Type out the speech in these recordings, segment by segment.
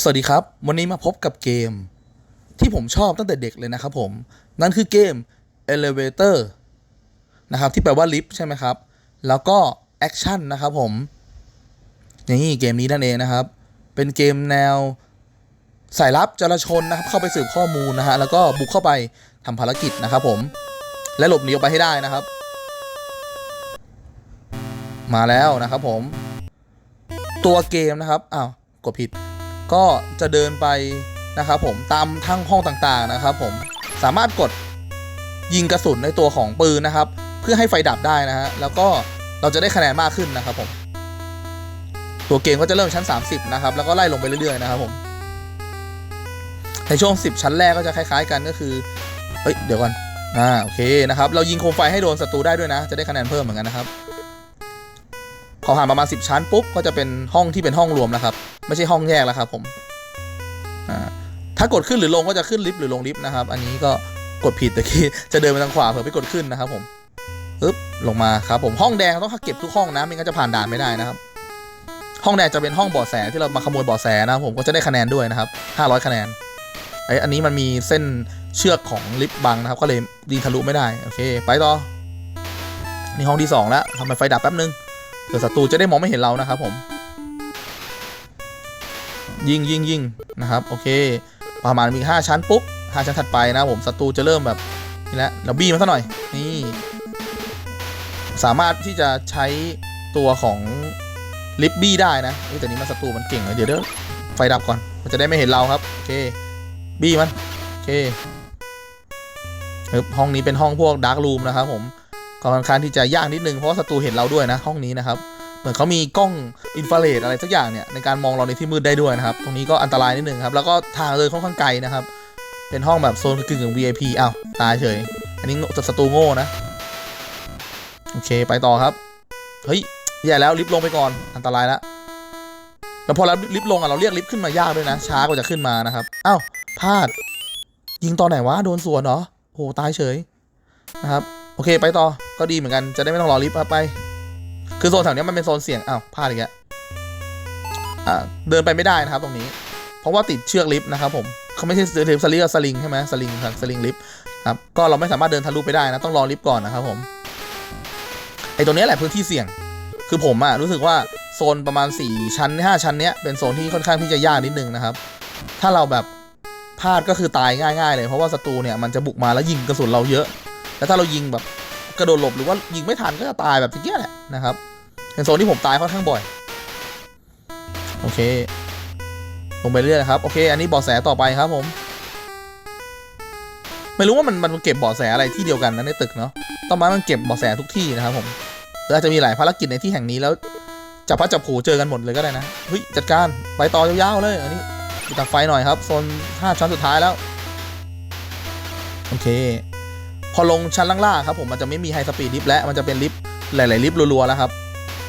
สวัสดีครับ วันนี้มาพบกับเกม ที่ผมชอบตั้งแต่เด็กเลยนะครับผมนั่นคือเกม Elevator นะครับที่แปลว่าลิฟต์ใช่ไหมครับ แล้วก็แอคชั่นนะครับผมอย่างนี่เกมนี้นั่นเองนะครับ เป็นเกมแนวสายลับจราชนนะครับเข้าไปสืบข้อมูลนะฮะแล้วก็บุกเข้าไปทำภารกิจนะครับผมและหลบหนีออกไปให้ได้นะครับ มาแล้วนะครับผม ตัวเกมนะครับอ้าวกดผิด ก็จะเดินไปนะครับผมตามทั้งห้องต่างๆนะครับผมสามารถกดยิงกระสุนในตัวของปืนนะครับ เพื่อให้ไฟดับได้นะฮะแล้วก็เราจะได้คะแนนมากขึ้นนะครับผม ตัวเกมก็จะเริ่มชั้น 30 นะครับ แล้วก็ไล่ลงไปเรื่อยๆนะครับผม ในช่วง 10 ชั้นแรกก็จะคล้ายๆ กันก็คือเฮ้ยเดี๋ยวก่อนอ่าโอเคนะครับ เรายิงโคมไฟให้โดนศัตรูได้ด้วยนะ จะได้คะแนนเพิ่มเหมือนกันนะครับ พอผ่านประมาณ 10 ชั้นปุ๊บก็จะเป็นห้องที่เป็นห้องรวมแล้วครับ ไม่ใช่ห้องแยกแล้วครับผมถ้ากดขึ้นหรือลงก็จะขึ้นลิฟต์หรือลงลิฟต์นะครับ อันนี้ก็กดผิดตะกี้จะเดินไปทางขวาเผื่อไปกดขึ้นนะครับผมปึ๊บลงมาครับผมห้องแดงต้องเก็บทุกห้องนะไม่งั้นจะผ่านด่านไม่ได้นะครับ ห้องแดงจะเป็นห้องบาะแสที่เรามาขโมยบาะแสนะผมก็จะได้คะแนนด้วยนะครับ 500 คะแนนไออันนี้มันมีเส้นเชือกของลิฟต์บังนะครับ ก็เลยยิงทะลุไม่ได้โอเค ไปต่อนี่ห้องที่สองแล้วทำไมไฟดับแป๊บนึง เดี๋ยวศัตรูจะได้มองไม่เห็นเรานะครับผม ยิงยิงยิงนะครับ โอเค ประมาณมี5ชั้นปุ๊บ5ชั้นถัดไปนะผมศัตรูจะเริ่มแบบนี่แหละเราบี้มันซะหน่อยนี่สามารถที่จะใช้ตัวของลิฟบี้ได้นะแต่นี้มันศัตรูมันเก่งเลยเดี๋ยวเดี๋ยวไฟดับก่อน มันจะได้ไม่เห็นเราครับ โอเค บี้มัน โอเคห้องนี้เป็นห้องพวกดาร์กรูมนะครับผม ก็ค่อนข้างที่จะยากนิดนึงเพราะว่าศัตรูเห็นเราด้วยนะห้องนี้นะครับเหมือนเขามีกล้องอินฟราเรดอะไรสักอย่างเนี่ยในการมองเราในที่มืดได้ด้วยนะครับ ตรงนี้ก็อันตรายนิดนึงครับแล้วก็ทางเดินค่อนข้างไกลนะครับเป็นห้องแบบโซนกึ่งกึ่ง VIP อ้าวตายเฉย อันนี้ศัตรูโง่นะ โอเคไปต่อครับ เฮ้ยแย่แล้วลิฟต์ลงไปก่อนอันตรายแล้วแล้วพอเราลิฟต์ลงอะเราเรียกลิฟต์ขึ้นมายากด้วยนะ ช้ากว่าจะขึ้นมานะครับอ้าวพลาด ยิงตอนไหนวะโดนสวนเหรอโอ้โหตายเฉยนะครับ เคไปต่อก็ดีเหมือนกันจะได้ไม่ต้องรอลิฟต์ไป คือโซนแถวนี้มันเป็นโซนเสี่ยงอ้าวพลาดอีกแล้วอ่าเดินไปไม่ได้นะครับตรงนี้ เพราะว่าติดเชือกลิฟต์นะครับผมเขาไม่ใช่เดินสลิงสลิงใช่ไหมสลิงสลิงลิฟต์ครับก็เราไม่สามารถเดินทะลุไปได้นะต้องรอลิฟต์ก่อนนะครับผมไอตรงนี้แหละพื้นที่เสี่ยง คือผมอะรู้สึกว่าโซนประมาณ 4 ชั้น 5 ชั้นเนี้ยเป็นโซนที่ค่อนข้างที่จะยากนิดนึงนะครับ ถ้าเราแบบพลาดก็คือตายง่ายๆเลยเพราะว่าศัตรูเนี่ยมันจะบุกมาแล้วยิงกระสุนเราเยอะ แล้วถ้าเรายิงแบบกระโดดหลบหรือว่ายิงไม่ทันก็จะตายแบบที่เกี้ยแหละนะครับเป็นโซนที่ผมตายค่อนข้างบ่อย โอเค ลงไปเรื่อยนะครับ โอเค อันนี้บาะแสต่อไปครับผม ไม่รู้ว่ามันมันเก็บบาะแสอะไรที่เดียวกันนะในตึกเนาะต้องมามันเก็บบาะแสทุกที่นะครับผมอาจจะมีหลายภารกิจในที่แห่งนี้แล้วจับพัดจับผูเจอกันหมดเลยก็ได้นะเฮ้ยจัดการไปต่อยาวๆเลย อันนี้ตัดไฟหน่อยครับโซนห้าชั้นสุดท้ายแล้ว โอเค พอลงชั้นล่างๆครับผมมันจะไม่มีไฮสปีดลิฟต์แล้วมันจะเป็นลิฟต์หลายๆลิฟต์รัวๆแล้วครับ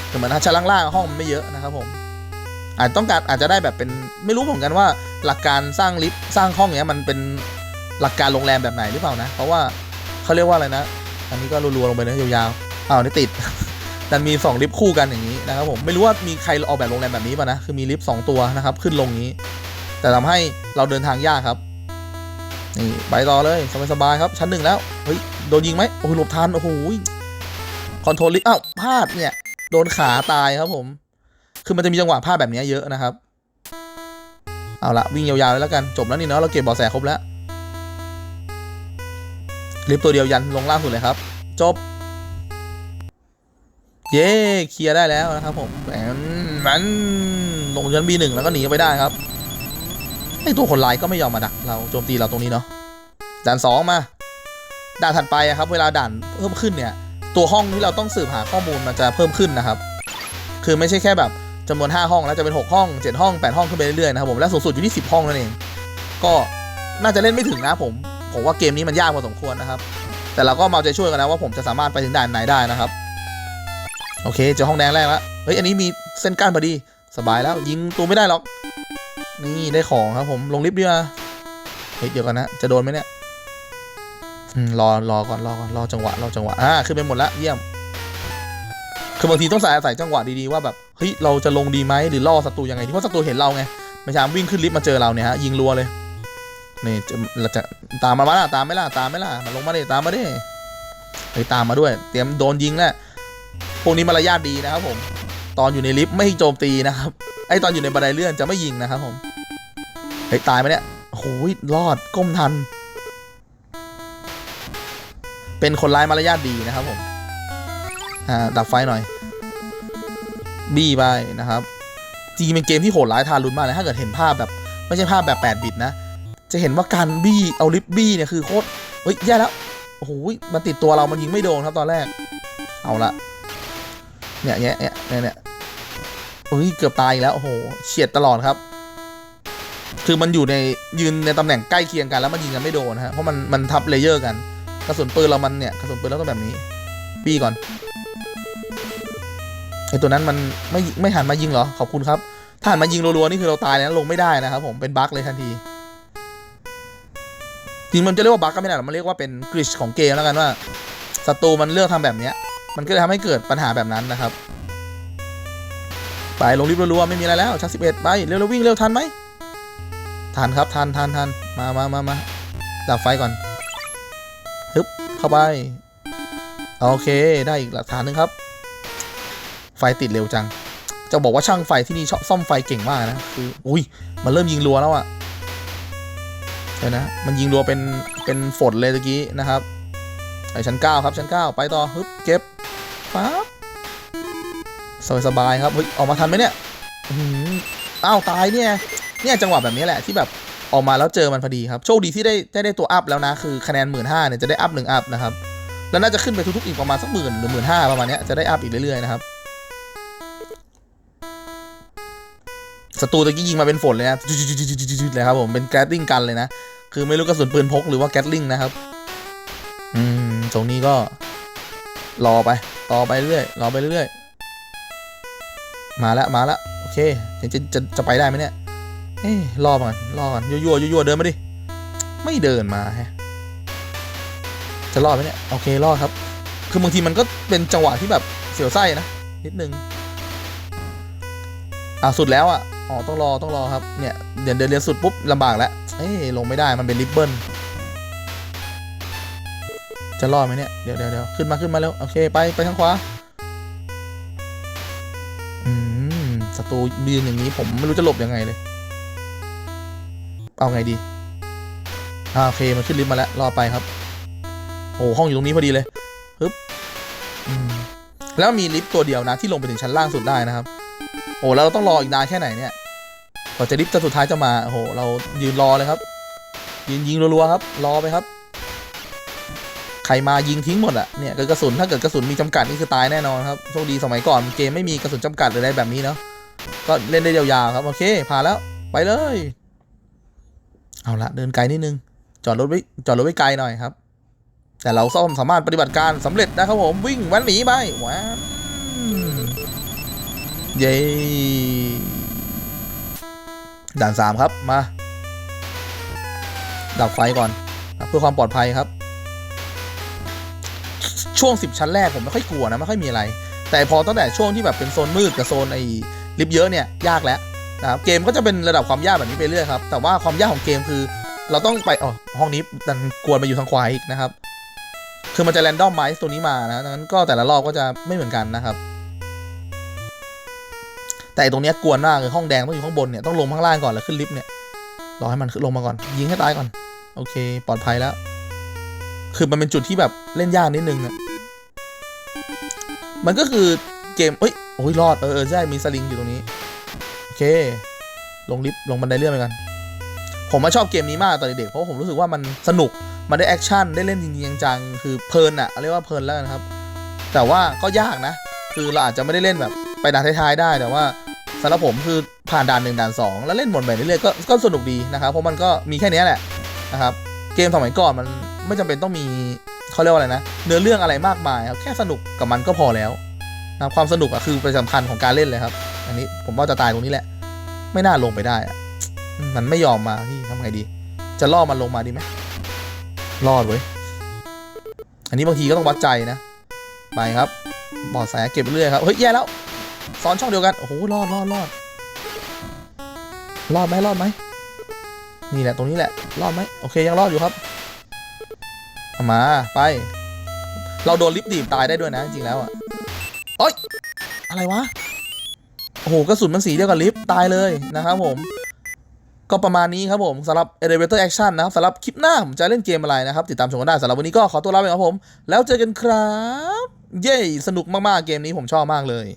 แต่เหมือนถ้าชั้นล่างๆห้องมันไม่เยอะนะครับผมอาจต้องการอาจจะได้แบบเป็นไม่รู้เหมือนกันว่า หลักการสร้างลิฟต์สร้างห้องเนี้ยมันเป็นหลักการโรงแรมแบบไหนหรือเปล่านะ เพราะว่าเขาเรียกว่าอะไรนะ อันนี้ก็รัวๆลงไปนะยาวๆอ้าวนี่ติดดันมี 2 ลิฟต์คู่กันอย่างนี้นะครับผมไม่รู้ว่ามีใครออกแบบโรงแรมแบบนี้ป่ะนะคือมีลิฟต์สองตัวนะครับขึ้นลงนี้ แต่ทำให้เราเดินทางยากครับ นี่ไปต่อเลยสบายๆครับ ชั้นหนึ่งแล้ว เฮ้ย โดนยิงไหมโอ้โหหลบทัน โอ้โหคอนโทรลลิฟต์อ้าวพลาดเนี่ย โดนขาตายครับผม คือมันจะมีจังหวะพลาดแบบนี้เยอะนะครับ เอาละวิ่งยาวๆเลยแล้วกัน จบแล้วนี่เนาะ เราเก็บบาะแสครบแล้วลิฟต์ตัวเดียวยันลงล่างสุดเลยครับ จบ เย้เคลียร์ได้แล้วนะครับผมแหมมันลงชั้น B1 แล้วก็หนีไปได้ครับ ไอตัวคนร้ายก็ไม่ยอมมาดักเราโจมตีเราตรงนี้เนาะด่านสองมา ด่านถัดไปครับ เวลาด่านเพิ่มขึ้นเนี่ย ตัวห้องที่เราต้องสืบหาข้อมูลมันจะเพิ่มขึ้นนะครับ คือไม่ใช่แค่แบบจำนวน 5 ห้องแล้วจะเป็น 6 ห้อง 7 ห้อง 8 ห้องขึ้นไปเรื่อยๆนะครับผมและสูงสุดอยู่ที่ 10 ห้องนั่นเอง ก็น่าจะเล่นไม่ถึงนะผม ผมว่าเกมนี้มันยากพอสมควรนะครับ แต่เราก็มาเอาใจช่วยกันนะว่าผมจะสามารถไปถึงด่านไหนได้นะครับ โอเคเจอห้องแดงแรกแล้วเฮ้ยอันนี้มีเส้นกั้นพอดี สบายแล้วยิงตัวไม่ได้หรอก นี่ได้ของครับผมลงลิฟต์ดีกว่าเฮ้ยเดี๋ยวกันนะจะโดนไหมเนี่ยอืมรอรอก่อนรอก่อนรอจังหวะรอจังหวะอ่าขึ้นไปหมดล้วเยี่ยม คือบางทีต้องใส่ใส่จังหวะดีๆว่าแบบเฮ้ยเราจะลงดีไหมหรือล่อศัตรูยังไงเพราะศัตรูเห็นเราไงไม่ใช่วิ่งขึ้นลิฟต์มาเจอเราเนี่ยฮะยิงรัวเลยนี่จะเราจะตามมาบ้าตามไม่ล่ะตามไม่ล่ะมาลงมาดิตามมาดิเฮ้ยตามมาด้วย เตรียมโดนยิงแหล้วพวกนี้มารยาทดีนะครับผม ตอนอยู่ในลิฟต์ไม่โจมตีนะครับไอตอนอยู่ในบันไดเลื่อนจะไม่ยิงนะครับผม เฮ้ยตายไหมเนี่ยโอ้ยรอดก้มทัน เป็นคนร้ายมารยาทดีนะครับผม อ่า ดับไฟหน่อย บี้ไปนะครับ จริงเป็นเกมที่โหดร้ายทารุณมากเลยถ้าเกิดเห็นภาพแบบ ไม่ใช่ภาพแบบ 8 บิตนะ จะเห็นว่าการบี้เอาลิฟบี้เนี่ยคือโคตร เฮ้ยแย่แล้ว โอ้โหมันติดตัวเรามันยิงไม่โดนครับตอนแรก เอาละ เนี่ยเนี่ยเนี่ยเนี่ยเนี่ยเฮ้ยเกือบตายอีกแล้ว โอ้โหเฉียดตลอดครับ คือมันอยู่ในยืนในตำแหน่งใกล้เคียงกันแล้วมันยิงกันไม่โดนฮะเพราะมันมันทับเลเยอร์กันกระสุนปืนเรามันเนี่ยกระสุนปืนเราต้องแบบนี้บี้ก่อนไอตัวนั้นมันไม่ไม่หันมายิงเหรอขอบคุณครับถ้าหันมายิงรัวๆนี่คือเราตายแล้วลงไม่ได้นะครับผมเป็นบั๊กเลยทันทีจริงมันจะเรียกว่าบั๊กก็ไม่ได้หรอกมันเรียกว่าเป็นกริชของเกมแล้วกันว่าศัตรูมันเลือกทำแบบเนี้ย มันก็เลยทำให้เกิดปัญหาแบบนั้นนะครับ ไปลงลิฟต์รัวๆไม่มีอะไรแล้วชั้นสิบเอ็ดไปเร็วๆวิ่งเร็วทันไหม ทันครับทันทันทันมามามามาดับไฟก่อนฮึบเข้าไป โอเคได้อีกหลักฐานหนึ่งครับ ไฟติดเร็วจัง จะบอกว่าช่างไฟที่นี่ชอบซ่อมไฟเก่งมากนะคืออุ้ยมันเริ่มยิงรัวแล้วอะเดี๋ยวนะมันยิงรัวเป็นเป็นฝนเลยตะกี้นะครับไอชั้นเก้าครับชั้นเก้าไปต่อฮึบเก็บปั๊บสบายสบายๆครับเฮ้ยออกมาทันไหมเนี่ยอ้าวตายเนี่ย เนี่ยจังหวะแบบนี้แหละที่แบบออกมาแล้วเจอมันพอดีครับ โชคดีที่ได้ได้ได้ตัวอัพแล้วนะ คือคะแนนหมื่นห้าเนี่ยจะได้อัพหนึ่งอัพนะครับ แล้วน่าจะขึ้นไปทุกๆอีกประมาณสักหมื่นหรือหมื่นห้าประมาณนี้จะได้อัพอีกเรื่อยๆนะครับศัตรูตะกี้ยิงมาเป็นฝนเลยนะจุดๆๆๆๆเลยครับผมเป็นแกลลิงกันเลยนะ คือไม่รู้กระสุนปืนพกหรือว่าแกลลิงนะครับ อืมตรงนี้ก็ รอไปรอไปเรื่อยรอไปเรื่อยมาแล้วมาแล้วโอเคจะจะจะไปได้ไหมเนี่ย เอ้ยรอก่อนรอก่อนยั่วยั่วยั่วเดินมาดิ ไม่เดินมาฮะ จะรอดไหมเนี่ย โอเครอดครับ คือบางทีมันก็เป็นจังหวะที่แบบเสียวไส้นะ นิดนึง อะสุดแล้วอะ อ๋อต้องรอต้องรอครับ เนี่ยเดี๋ยวเดินเรียนสุดปุ๊บลำบากแล้ว เอ้ยลงไม่ได้มันเป็นริบเบิลจะรอดไหมเนี่ย เดี๋ยวเดี๋ยวเดี๋ยวขึ้นมาขึ้นมาแล้ว โอเคไปไปทางขวา อืมศัตรูยืนอย่างนี้ผมไม่รู้จะหลบยังไงเลย เอาไงดีอ่าโอเคมันขึ้นลิฟต์มาแล้วรอไปครับ โอ้ห้องอยู่ตรงนี้พอดีเลยฮึบแล้วมีลิฟต์ตัวเดียวนะ ที่ลงไปถึงชั้นล่างสุดได้นะครับ โอ้แล้วเราต้องรออีกนานแค่ไหนเนี่ยกว่าจะลิฟต์จะสุดท้ายจะมาโอ้โหเรายืนรอเลยครับ ยืนยิงรัวๆครับ รอไปครับ ใครมายิงทิ้งหมดอะเนี่ยเกิดกระสุนถ้าเกิดกระสุนมีจำกัดนี่คือตายแน่นอนครับโชคดีสมัยก่อนเกมไม่มีกระสุนจำกัดหรืออะไรแบบนี้เนาะก็เล่นได้ยาวๆครับโอเคผ่านแล้วไปเลย เอาละเดินไกลนิดนึง จอดรถไว้จอดรถไว้ไกลหน่อยครับ แต่เราซ่อมสามารถปฏิบัติการสำเร็จนะครับผมวิ่งวันหนีไปแหวนเย้ด่านสามครับมา ดับไฟก่อน เพื่อความปลอดภัยครับ ช่วง10ชั้นแรกผมไม่ค่อยกลัวนะไม่ค่อยมีอะไร แต่พอตั้งแต่ช่วงที่แบบเป็นโซนมืดกับโซนไอ้ลิฟต์เยอะเนี่ยยากแล้ว นะครับเกมก็จะเป็นระดับความยากแบบนี้ไปเรื่อยครับ แต่ว่าความยากของเกมคือ เราต้องไปอ๋อห้องนี้ดันกวนมาอยู่ทางขวาอีกนะครับ คือมันจะแรนดอมไมซ์ตัวนี้มานะดังนั้นก็แต่ละรอบก็จะไม่เหมือนกันนะครับ แต่ตรงนี้กวนมากเลยห้องแดงต้องอยู่ข้างบนเนี่ยต้องลงข้างล่างก่อนแล้วขึ้นลิฟต์เนี่ยรอให้มันลงมาก่อน ยิงให้ตายก่อน โอเค ปลอดภัยแล้ว คือมันเป็นจุดที่แบบเล่นยากนิดนึงอะมันก็คือเกมเอ้ยโอ้ยรอดเออใช่มีสลิงอยู่ตรงนี้ เค ลงลิฟต์ลงบันไดเลื่อนไปกัน ผมมาชอบเกมนี้มากตอนเด็กๆเพราะผมรู้สึกว่ามันสนุก มันได้แอคชั่นได้เล่นจริงๆจังๆคือเพลินอะเรียกว่าเพลินแล้วกันครับ แต่ว่าก็ยากนะ คือเราอาจจะไม่ได้เล่นแบบไปด่านท้ายๆได้แต่ว่าสำหรับผมคือผ่านด่านหนึ่งด่านสองแล้วเล่นหมดไปเรื่อยๆก็ก็สนุกดีนะครับเพราะมันก็มีแค่นี้แหละนะครับเกมสมัยก่อนมันไม่จำเป็นต้องมีเขาเรียกว่าอะไรนะ เนื้อเรื่องอะไรมากมายครับแค่สนุกกับมันก็พอแล้วนะคความสนุกอะคือเป็นสำคัญของการเล่นเลยครับ อันนี้ผมว่าจะตายตรงนี้แหละ ไม่น่าลงไปได้อะมันไม่ยอมมาพี่ทำไงดี จะล่อมันลงมาดีไหมรอดเว้ย อันนี้บางทีก็ต้องวัดใจนะ ไปครับ บอดสายเก็บเรื่อยครับ เฮ้ย แย่แล้วซ้อนช่องเดียวกัน โอ้โห รอดรอดรอดรอดไหมรอดไหม นี่แหละตรงนี้แหละ รอดไหมโอเคยังรอดอยู่ครับมาไป เราโดนลิฟต์ดีบตายได้ด้วยนะจริงแล้วอะโอ๊ยอะไรวะ โอ้โหกระสุนมันสีเดียวกับลิฟต์ตายเลยนะครับผม ก็ประมาณนี้ครับผมสำหรับ Elevator Action นะครับสำหรับคลิปหน้าผมจะเล่นเกมอะไรนะครับ ติดตามชมกันได้สำหรับวันนี้ก็ขอตัวลาไปครับผม แล้วเจอกันครับ เย้สนุกมากๆเกมนี้ผมชอบมากเลย